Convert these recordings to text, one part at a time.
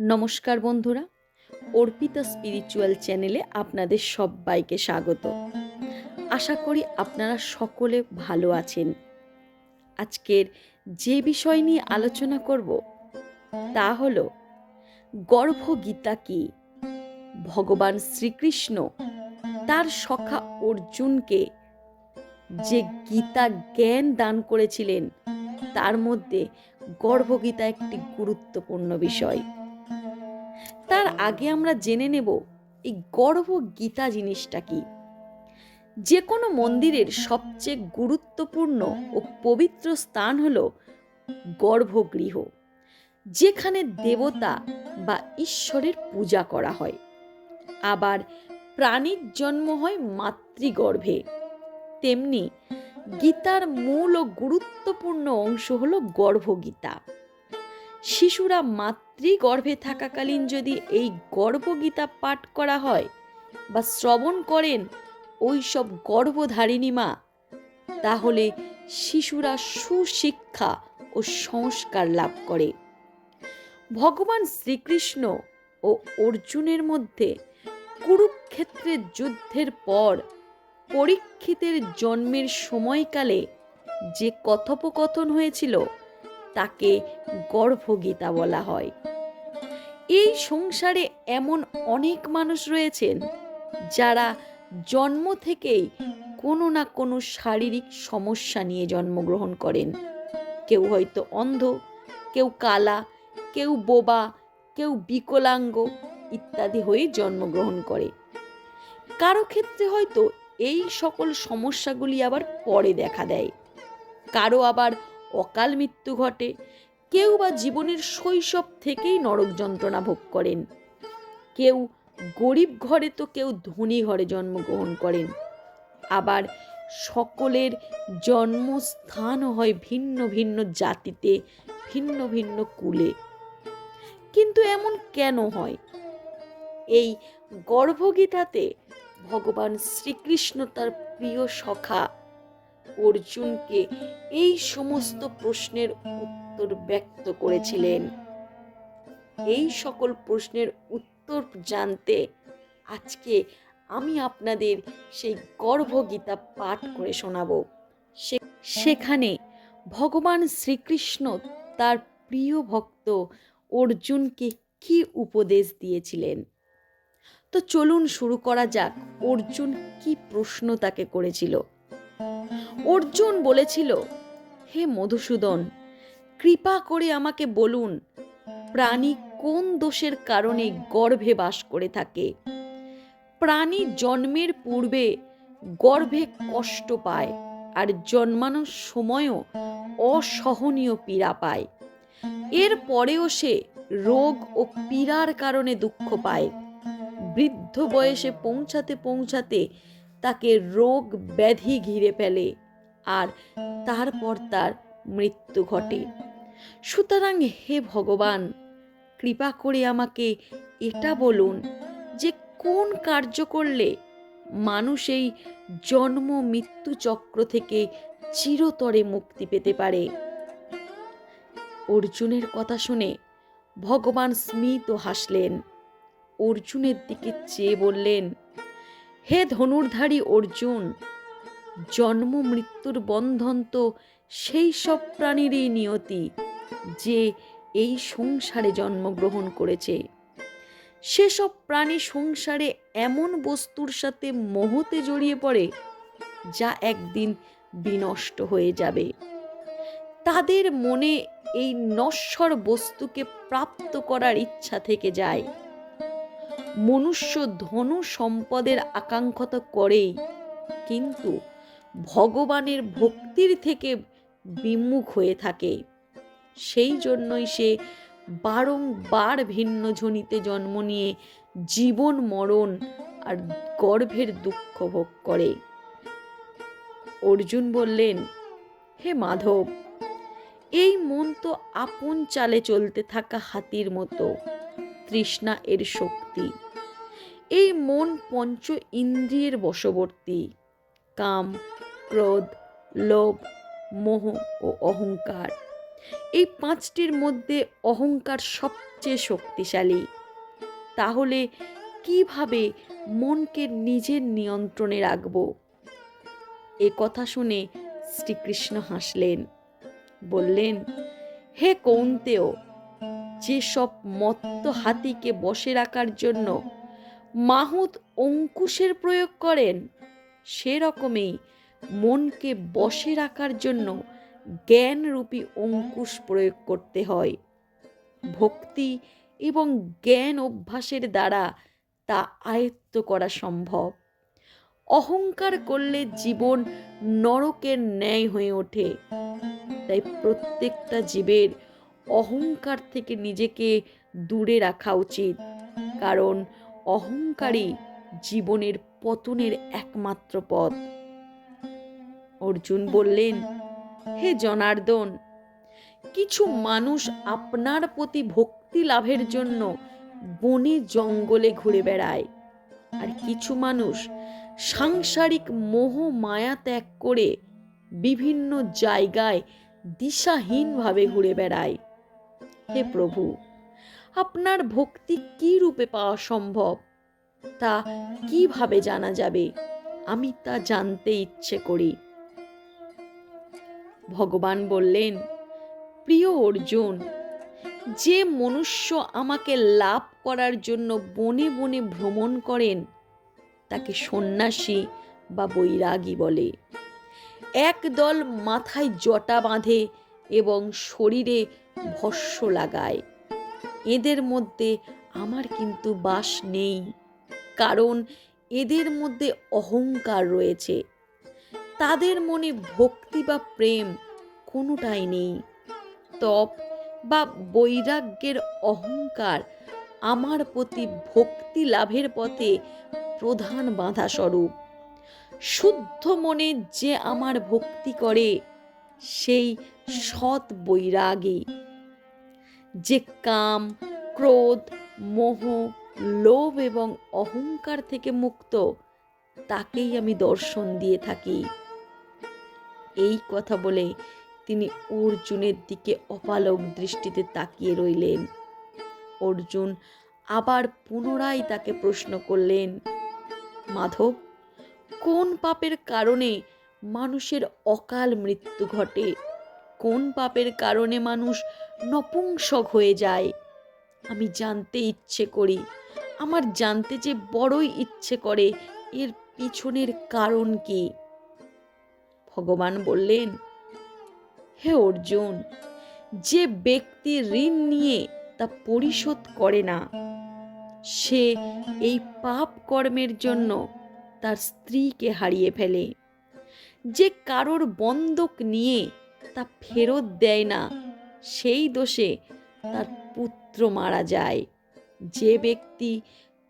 নমস্কার বন্ধুরা, অর্পিতা স্পিরিচুয়াল চ্যানেলে আপনাদের সবাইকে স্বাগত। আশা করি আপনারা সকলে ভালো আছেন। আজকের যে বিষয় নিয়ে আলোচনা করব, তা হল, গর্ভগীতা কি? ভগবান শ্রীকৃষ্ণ তার সখা অর্জুনকে যে গীতা জ্ঞান দান করেছিলেন, তার মধ্যে গর্ভগীতা একটি গুরুত্বপূর্ণ বিষয়। তার আগে আমরা জেনে নেব এই গর্ভগীতা জিনিসটা কি। যে কোনো মন্দিরের সবচেয়ে গুরুত্বপূর্ণ ও পবিত্র স্থান হল গর্ভগৃহ, যেখানে দেবতা বা ঈশ্বরের পূজা করা হয়। আবার প্রাণীর জন্ম হয় মাতৃগর্ভে। তেমনি গীতার মূল ও গুরুত্বপূর্ণ অংশ হল গর্ভগীতা। শিশুরা মাতৃগর্ভে থাকাকালীন যদি এই গর্ভগীতা পাঠ করা হয় বা শ্রবণ করেন ওই সব গর্ভধারিণী মা, তাহলে শিশুরা সুশিক্ষা ও সংস্কার লাভ করে। ভগবান শ্রীকৃষ্ণ ও অর্জুনের মধ্যে কুরুক্ষেত্রের যুদ্ধের পর পরীক্ষিতের জন্মের সময়কালে যে কথোপকথন হয়েছিল, তাকে গর্ভগীতা বলা হয়। এই সংসারে এমন অনেক মানুষ রয়েছেন, যারা জন্ম থেকেই কোনো না কোনো শারীরিক সমস্যা নিয়ে জন্মগ্রহণ করেন। কেউ হয়তো অন্ধ, কেউ কালা, কেউ বোবা, কেউ বিকলাঙ্গ ইত্যাদি হয়ে জন্মগ্রহণ করে। কারও ক্ষেত্রে হয়তো এই সকল সমস্যাগুলি আবার পরে দেখা দেয়। কারও আবার অকাল মৃত্যু ঘটে কেউ বা জীবনের শৈশব থেকেই নরক যন্ত্রণা ভোগ করেন। কেউ গরিব ঘরে তো কেউ ধনী ঘরে জন্মগ্রহণ করেন। আবার সকলের জন্মস্থান হয় ভিন্ন ভিন্ন জাতিতে, ভিন্ন ভিন্ন কুলে। কিন্তু এমন কেন হয়? এই গর্ভগীতাতে ভগবান শ্রীকৃষ্ণ তার প্রিয় সখা অর্জুনকে এই সমস্ত প্রশ্নের উত্তর ব্যক্ত করেছিলেন। এই সকল প্রশ্নের উত্তর জানতে আজকে আমি আপনাদের সেই গর্ভগীতা পাঠ করে শোনাব। সেখানে ভগবান শ্রীকৃষ্ণ তার প্রিয় ভক্ত অর্জুনকে কি উপদেশ দিয়েছিলেন? তো চলুন শুরু করা যাক, অর্জুন কি প্রশ্ন তাকে করেছিল? অর্জুন বলেছিল, হে মধুসূদন কৃপা করে আমাকে বলুন, প্রাণী কোন দোষের কারণে গর্ভে বাস করে থাকে? প্রাণী জন্মের পূর্বে গর্ভে কষ্ট পায় আর জন্মানোর সময়ও অসহনীয় পীড়া পায়। এর পরেও সে রোগ ও পীড়ার কারণে দুঃখ পায়। বৃদ্ধ বয়সে পৌঁছাতে পৌঁছাতে তাকে রোগ ব্যাধি ঘিরে ফেলে আর তারপর তার মৃত্যু ঘটে। সুতরাং হে ভগবান, কৃপা করে আমাকে এটা বলুন যে কোন কার্য করলে মানুষ এই জন্ম মৃত্যু চক্র থেকে চিরতরে মুক্তি পেতে পারে? অর্জুনের কথা শুনে ভগবান স্মিত হাসলেন। অর্জুনের দিকে চেয়ে বললেন, হে ধনুর্ধারী অর্জুন, জন্ম মৃত্যুর বন্ধন তো সেই সব প্রাণীরই নিয়তি যে এই সংসারে জন্মগ্রহণ করেছে। সেসব প্রাণী সংসারে এমন বস্তুর সাথে মোহতে জড়িয়ে পড়ে যা একদিন বিনষ্ট হয়ে যাবে। তাদের মনে এই নশ্বর বস্তুকে প্রাপ্ত করার ইচ্ছা থেকে যায়। মনুষ্য ধনু সম্পদের আকাঙ্ক্ষা করেই কিন্তু ভগবানের ভক্তির থেকে বিমুখ হয়ে থাকে। সেই জন্যই সে বারংবার ভিন্ন ঝনিতে জন্ম নিয়ে জীবন মরণ আর গর্ভের দুঃখ ভোগ করে। অর্জুন বললেন, হে মাধব, এই মন তো আপন চালে চলতে থাকা হাতির মতো, তৃষ্ণা এর শক্তি। এই মন পঞ্চ ইন্দ্রিয়ের বশবর্তী, কাম, ক্রোধ, লোভ মোহ ও অহংকার। এই পাঁচটির মধ্যে অহংকার সবচেয়ে শক্তিশালী। তাহলে কীভাবে মনকে নিজের নিয়ন্ত্রণে রাখব? এ কথা শুনে শ্রীকৃষ্ণ হাসলেন। বললেন, হে কৌন্তেয়, যেসব মত্ত হাতিকে বসে রাখার জন্য মাহুত অঙ্কুশের প্রয়োগ করেন সেরকমই মনকে বসে রাখার জন্য জ্ঞানরূপী অঙ্কুশ প্রয়োগ করতে হয়। ভক্তি এবং জ্ঞান অভ্যাসের দ্বারা তা আয়ত্ত করা সম্ভব। অহংকার করলে জীবন নরকের ন্যায় হয়ে ওঠে। তাই প্রত্যেকটা জীবের অহংকার থেকে নিজেকে দূরে রাখা উচিত। কারণ অহংকারই জীবনের পতনের একমাত্র পথ। অর্জুন বললেন, হে জনার্দন, কিছু মানুষ আপনার প্রতি ভক্তি লাভের জন্য বনে জঙ্গলে ঘুরে বেড়ায়। আর কিছু মানুষ সাংসারিক মোহ মায়া ত্যাগ করে বিভিন্ন জায়গায় দিশাহীনভাবে ঘুরে বেড়ায়। হে প্রভু, আপনার ভক্তি কি রূপে পাওয়া সম্ভব? তা কীভাবে জানা যাবে? আমি তা জানতে ইচ্ছে করি। ভগবান বললেন, প্রিয় অর্জুন, যে মনুষ্য আমাকে লাভ করার জন্য বনে বনে ভ্রমণ করেন, তাকে সন্ন্যাসী বা বৈরাগী বলে। একদল মাথায় জটা বাঁধে এবং শরীরে ভস্য লাগায়। এদের মধ্যে আমার কিন্তু বাস নেই, কারণ এদের মধ্যে অহংকার রয়েছে। তাদের মনে ভক্তি বা প্রেম কোনোটাই নেই। তপ বা বৈরাগ্যের অহংকার আমার প্রতি ভক্তি লাভের পথে প্রধান বাধা স্বরূপ শুদ্ধ মনে যে আমার ভক্তি করে, সেই সৎ বৈরাগী। যে কাম, ক্রোধ, মোহ, লোভ এবং অহংকার থেকে মুক্ত, তাকেই আমি দর্শন দিয়ে থাকি। এই কথা বলে তিনি অর্জুনের দিকে অপালক দৃষ্টিতে তাকিয়ে রইলেন। অর্জুন আবার পুনরায় তাকে প্রশ্ন করলেন, মাধব, কোন পাপের কারণে মানুষের অকাল মৃত্যু ঘটে? কোন পাপের কারণে মানুষ নপুংসক হয়ে যায়? আমি জানতে ইচ্ছে করি, আমার জানতে যে বড়ই ইচ্ছে করে, এর পিছনের কারণ কি? ভগবান বললেন, হে অর্জুন, যে ব্যক্তি ঋণ নিয়ে তা পরিশোধ করে না, সে এই পাপ কর্মের জন্য তার স্ত্রীকে হারিয়ে ফেলে। যে কারোর বন্দক নিয়ে তা ফেরত দেয় না, সেই দোষে তার পুত্র মারা যায়। যে ব্যক্তি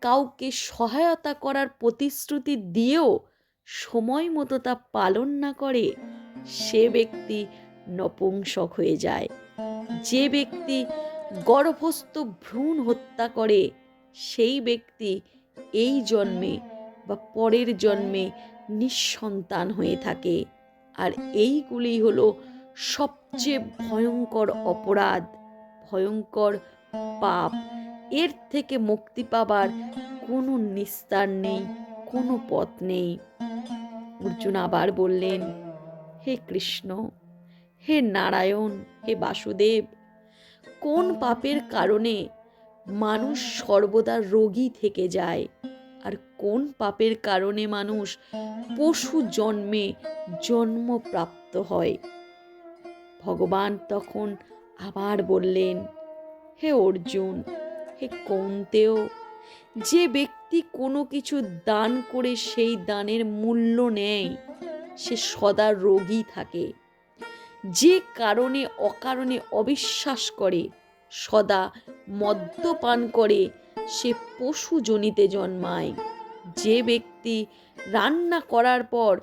কাউকে সহায়তা করার প্রতিশ্রুতি দিয়েও সময় মতো তা পালন না করে সে ব্যক্তি নপুংসক হয়ে যায়। যে ব্যক্তি গর্ভস্থ ভ্রূণ হত্যা করে, সেই ব্যক্তি এই জন্মে বা পরের জন্মে নিঃসন্তান হয়ে থাকে। আর এইগুলি হলো সবচেয়ে ভয়ঙ্কর অপরাধ, ভয়ঙ্কর পাপ। এর থেকে মুক্তি পাবার কোনো নিস্তার নেই। কোনো পথ নেই। অর্জুন আবার বললেন, হে কৃষ্ণ, হে নারায়ণ, হে বাসুদেব, কোন পাপের কারণে মানুষ সর্বদা রোগী থেকে যায়? আর কোন পাপের কারণে মানুষ পশু জন্মে জন্মপ্রাপ্ত হয়? ভগবান তখন আবার বললেন, হে অর্জুন, হে কৌন্তেও যে ব্যক্তি কোনো কিছু দান করে সেই দানের মূল্য নেয়, সে সদা রোগী থাকে। যে কারণে অকারণে অবিশ্বাস করে, সদা মদ্যপান করে, সে পশু জনিতে জন্মায়। যে ব্যক্তি রান্না করার পর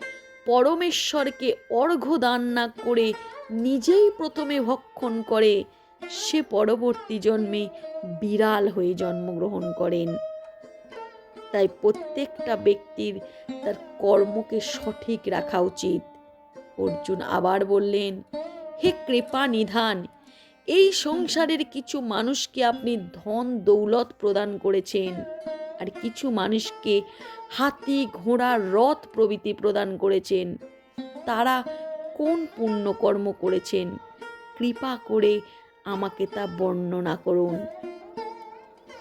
পরমেশ্বরকে অর্ঘ্য দান না করে নিজেই প্রথমে ভক্ষণ করে সে পরবর্তী জন্মে বিড়াল হয়ে জন্মগ্রহণ করেন। তাই প্রত্যেকটা ব্যক্তির তার কর্মকে সঠিক রাখা উচিত। অর্জুন আবার বললেন, হে কৃপা নিধান, এই সংসারের কিছু মানুষকে আপনি ধন দৌলত প্রদান করেছেন, আর কিছু মানুষকে হাতি, ঘোড়া, রথ প্রভৃতি প্রদান করেছেন। তারা কোন পুণ্যকর্ম করেছেন? কৃপা করে আমাকে তা বর্ণনা করুন।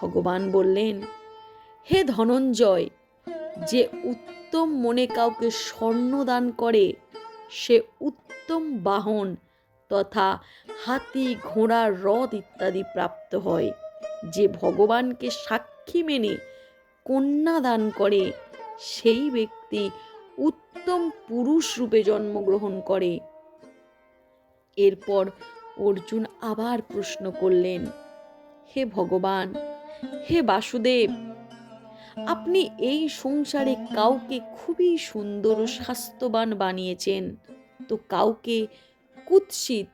ভগবান বললেন, হে ধনঞ্জয়, যে উত্তম মনে কাউকে স্বর্ণ দান করে, সে উত্তম বাহন তথা হাতি, ঘোড়া রথ ইত্যাদি প্রাপ্ত হয়। যে ভগবানকে সাক্ষী মেনে কন্যা দান করে, সেই ব্যক্তি উত্তম পুরুষ রূপে জন্মগ্রহণ করে। এরপর অর্জুন আবার প্রশ্ন করলেন, হে ভগবান, হে বাসুদেব, আপনি এই সংসারে কাউকে খুবই সুন্দর ও স্বাস্থ্যবান বানিয়েছেন। তো কাউকে কুৎসিত,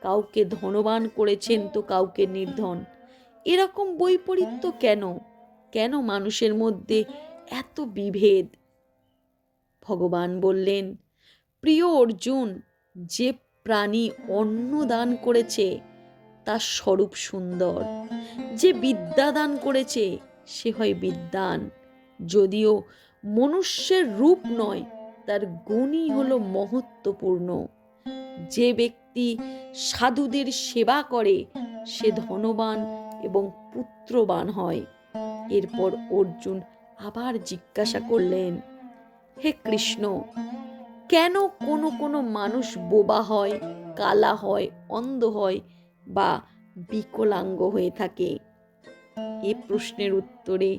কাউকে ধনবান করেছেন তো কাউকে নির্ধন। এরকম বৈপরীত্য কেন? কেন মানুষের মধ্যে এত বিভেদ? ভগবান বললেন, প্রিয় অর্জুন, যে প্রাণী অন্ন দান করেছে তার স্বরূপ সুন্দর। যে বিদ্যা দান করেছে, সে হয় বিদ্যান। যদিও মনুষ্যের রূপ নয়, তার গুণই হলো মহত্বপূর্ণ। যে ব্যক্তি সাধুদের সেবা করে, সে ধনবান এবং পুত্রবান হয়। এরপর অর্জুন আবার জিজ্ঞাসা করলেন, হে কৃষ্ণ কেন কোনো কোনো মানুষ বোবা হয়, কালা হয়, অন্ধ হয় বা বিকলাঙ্গ হয়ে থাকে? এ প্রশ্নের উত্তরে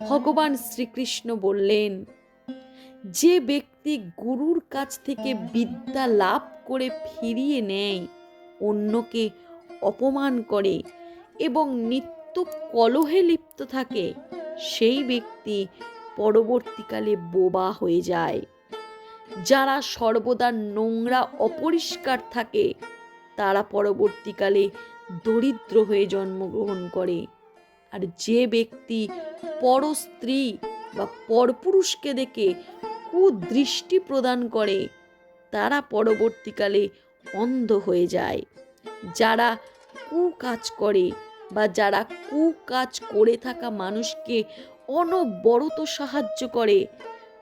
ভগবান শ্রীকৃষ্ণ বললেন, যে ব্যক্তি গুরুর কাছ থেকে বিদ্যা লাভ করে ফিরিয়ে নেয়, অন্যকে অপমান করে এবং নিত্য কলহে লিপ্ত থাকে, সেই ব্যক্তি পরবর্তীকালে বোবা হয়ে যায়। যারা সর্বদা নোংরা, অপরিষ্কার থাকে, তারা পরবর্তীকালে দরিদ্র হয়ে জন্মগ্রহণ করে। আর যে ব্যক্তি পর স্ত্রী বা পরপুরুষকে দেখে কুদৃষ্টি প্রদান করে, তারা পরবর্তীকালে অন্ধ হয়ে যায়। যারা কুকাজ করে বা যারা কুকাজ করে থাকা মানুষকে অনবরত সাহায্য করে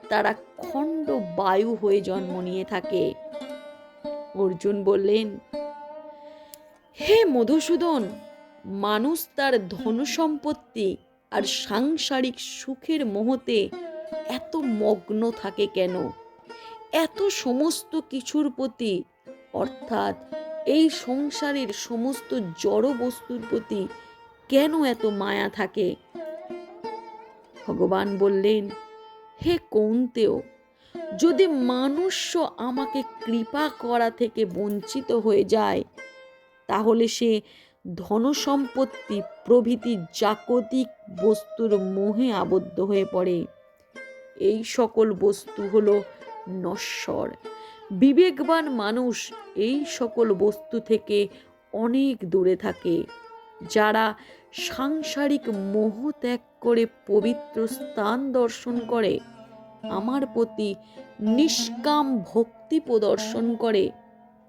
তারা খণ্ড বায়ু হয়ে জন্ম নিয়ে থাকে। অর্জুন বললেন, হে মধুসূদন, মানুষ তার ধনসম্পত্তি আর সাংসারিক সুখের মোহতে এত মগ্ন থাকে কেন? এত সমস্ত কিছুর প্রতি, অর্থাৎ এই সংসারের সমস্ত জড় বস্তুর প্রতি কেন এত মায়া থাকে? ভগবান বললেন হে কৌন্তেও যদি মানুষ্য আমাকে কৃপা করা থেকে বঞ্চিত হয়ে যায়, তাহলে সে ধনসম্পত্তি প্রভৃতি জাগতিক বস্তুর মোহে আবদ্ধ হয়ে পড়ে। এই সকল বস্তু হল নশ্বর। বিবেকবান মানুষ এই সকল বস্তু থেকে অনেক দূরে থাকে, যারা সাংসারিক মোহ ত্যাগ করে পবিত্র স্থান দর্শন করে, আমার প্রতি নিষ্কাম ভক্তি প্রদর্শন করে,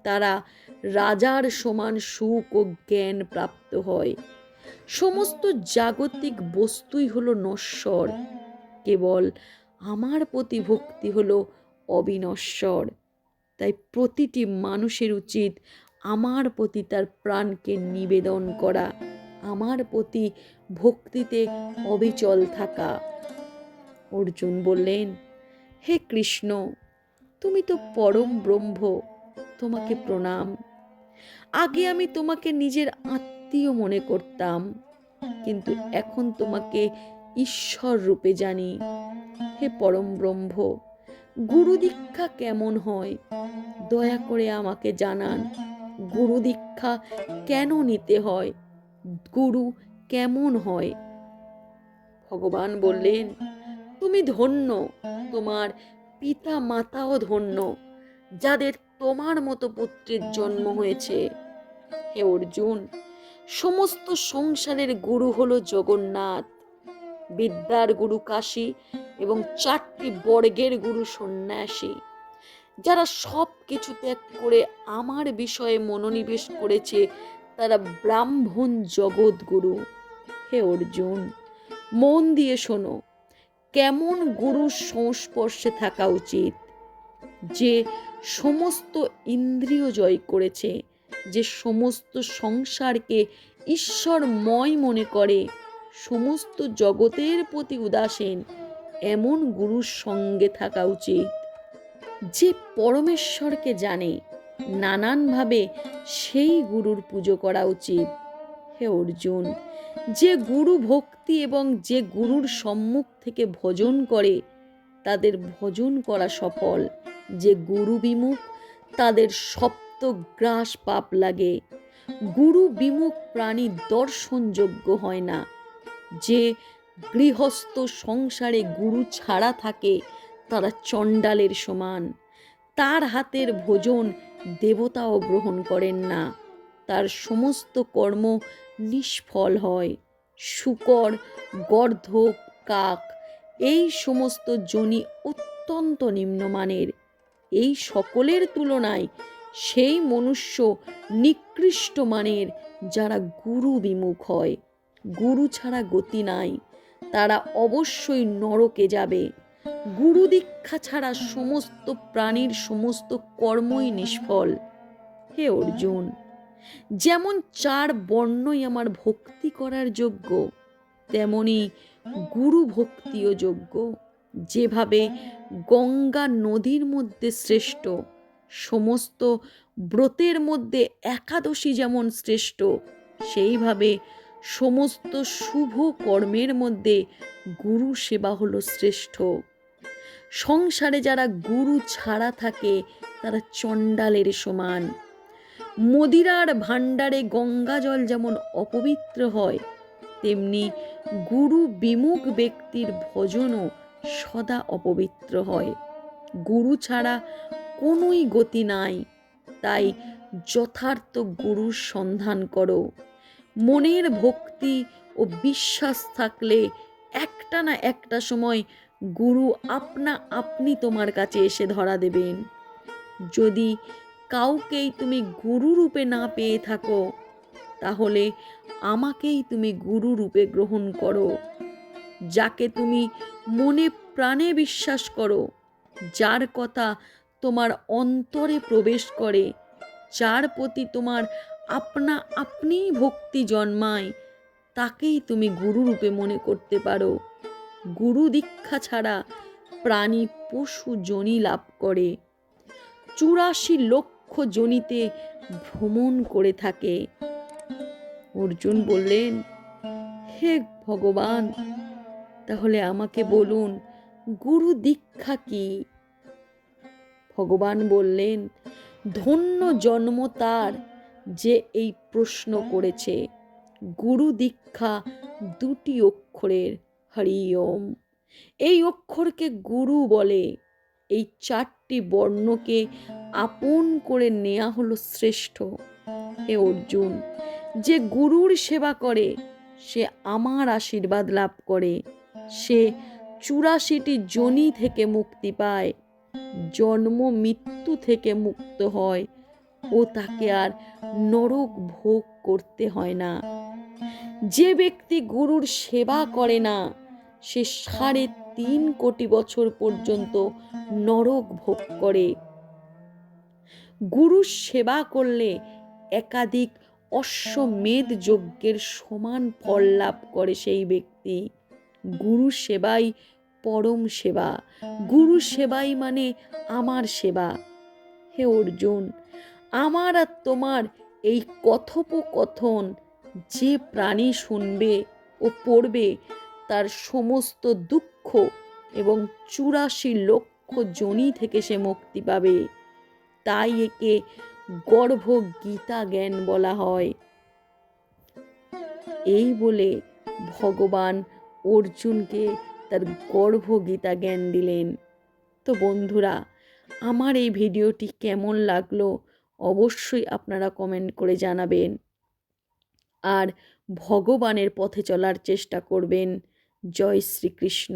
তারা রাজার সমান সুখ ও জ্ঞান প্রাপ্ত হয়। সমস্ত জাগতিক বস্তুই হলো নশ্বর, কেবল আমার প্রতি ভক্তি হলো অবিনশ্বর। তাই প্রতিটি মানুষের উচিত আমার প্রতি তার প্রাণকে নিবেদন করা। আমার প্রতি ভক্তিতে অবিচল থাকা। অর্জুন বললেন, হে কৃষ্ণ, তুমি তো পরম ব্রহ্ম, তোমাকে প্রণাম। আগে আমি তোমাকে নিজের আত্মীয় মনে করতাম, কিন্তু এখন তোমাকে ঈশ্বর রূপে জানি। হে পরম ব্রহ্ম, গুরু দীক্ষা কেমন হয়? দয়া করে আমাকে জানান, গুরু দীক্ষা কেন নিতে হয়? গুরু কেমন হয়? ভগবান বললেন, তুমি ধন্য, তোমার পিতা মাতাও ধন্য, যাদের তোমার মতো পুত্রের জন্ম হয়েছে। হে অর্জুন, সমস্ত সংসারের গুরু হলো জগন্নাথ। বিদ্যার গুরু কাশী এবং চারটি বর্গের গুরু সন্ন্যাসী, যারা সব কিছু ত্যাগ করে আমার বিষয়ে মনোনিবেশ করেছে তারা ব্রাহ্মণ জগৎগুরু। হে অর্জুন, মন দিয়ে শোনো, কেমন গুরুর সংস্পর্শে থাকা উচিত? যে সমস্ত ইন্দ্রিয় জয় করেছে, যে সমস্ত সংসারকে ঈশ্বরময় মনে করে, সমস্ত জগতের প্রতি উদাসীন, এমন গুরুর সঙ্গে থাকা উচিত। যে পরমেশ্বরকে জানে নানানভাবে সেই গুরুর পুজো করা উচিত। হে অর্জুন, যে গুরু ভক্তি এবং যে গুরুর সম্মুখ থেকে ভজন করে, তাদের ভজন করা সফল। যে গুরু বিমুখ, তাদের সপ্ত গ্রাস পাপ লাগে। গুরু বিমুখ প্রাণী দর্শনযোগ্য হয় না। যে গৃহস্থ সংসারে গুরু ছাড়া থাকে, তারা চণ্ডালের সমান। তার হাতের ভোজন দেবতাও গ্রহণ করেন না। তার সমস্ত কর্ম নিষ্ফল হয়। শুকর গর্ধপ কাক, এই সমস্ত জনি অত্যন্ত নিম্নমানের। এই সকলের তুলনায় সেই মনুষ্য নিকৃষ্ট মানের যারা গুরু বিমুখ হয়। গুরু ছাড়া গতি নাই। তারা অবশ্যই নরকে যাবে। গুরু দীক্ষা ছাড়া সমস্ত প্রাণীর সমস্ত কর্মই নিষ্ফল। হে অর্জুন, যেমন চার বর্ণই আমার ভক্তি করার যোগ্য, তেমনি গুরু ভক্তিও যোগ্য। যেভাবে গঙ্গা নদীর মধ্যে শ্রেষ্ঠ, সমস্ত ব্রতের মধ্যে একাদশী যেমন শ্রেষ্ঠ, সেইভাবে সমস্ত শুভ কর্মের মধ্যে গুরু সেবা হলো শ্রেষ্ঠ। সংসারে যারা গুরু ছাড়া থাকে, তারা চণ্ডালের সমান। মদিরার ভাণ্ডারে গঙ্গা জল যেমন অপবিত্র হয়, তেমনি গুরু বিমুখ ব্যক্তির ভজনও সদা অপবিত্র হয়। গুরু ছাড়া কোনোই গতি নাই, তাই যথার্থ গুরুর সন্ধান করো। মনের ভক্তি ও বিশ্বাস থাকলে একটা না একটা সময় গুরু আপনা আপনি তোমার কাছে এসে ধরা দেবেন। যদি কাউকেই তুমি গুরু রূপে না পেয়ে থাকো, তাহলে আমাকেই তুমি গুরু রূপে গ্রহণ করো। যাকে তুমি মনে প্রাণে বিশ্বাস করো, যার কথা তোমার অন্তরে প্রবেশ করে, যার প্রতি তোমার আপনা আপনিই ভক্তি জন্মায়, তাকেই তুমি গুরু রূপে মনে করতে পারো। গুরু দীক্ষা ছাড়া প্রাণী পশু জনি লাভ করে। চুরাশি লক্ষ জনিতে ভ্রমণ করে থাকে। অর্জুন বললেন, হে ভগবান, তাহলে আমাকে বলুন, গুরু দীক্ষা কি? ভগবান বললেন, ধন্য জন্ম তার যে এই প্রশ্ন করেছে। গুরু দীক্ষা দুটি অক্ষরের হরি ওম। এই অক্ষরকে গুরু বলে, এই চারটি বর্ণকে আপন করে নেওয়া হলো শ্রেষ্ঠ হে অর্জুন। যে গুরুর সেবা করে, সে আমার আশীর্বাদ লাভ করে। সে চুরাশিটি জনি থেকে মুক্তি পায়, জন্ম মৃত্যু থেকে মুক্ত হয়, ও তাকে আর নরক ভোগ করতে হয় না। যে ব্যক্তি গুরুর সেবা করে না সে সাড়ে তিন কোটি বছর পর্যন্ত নরক ভোগ করে। গুরুর সেবা করলে একাধিক অশ্বমেধ যজ্ঞের সমান ফল লাভ করে সেই ব্যক্তি। গুরু সেবাই পরম সেবা। গুরু সেবাই মানে আমার সেবা। হে অর্জুন, আমার আর তোমার এই কথোপকথন যে প্রাণী শুনবে ও পড়বে তার সমস্ত দুঃখ এবং চুরাশি লক্ষ জনি থেকে সে মুক্তি পাবে। তাই একে গর্ভ গীতা জ্ঞান বলা হয়। এই বলে ভগবান অর্জুনকে তার গর্ভ গীতা জ্ঞান দিলেন। তো বন্ধুরা, আমার এই ভিডিওটি কেমন লাগল অবশ্যই আপনারা কমেন্ট করে জানাবেন। আর ভগবানের পথে চলার চেষ্টা করবেন। জয় শ্রীকৃষ্ণ।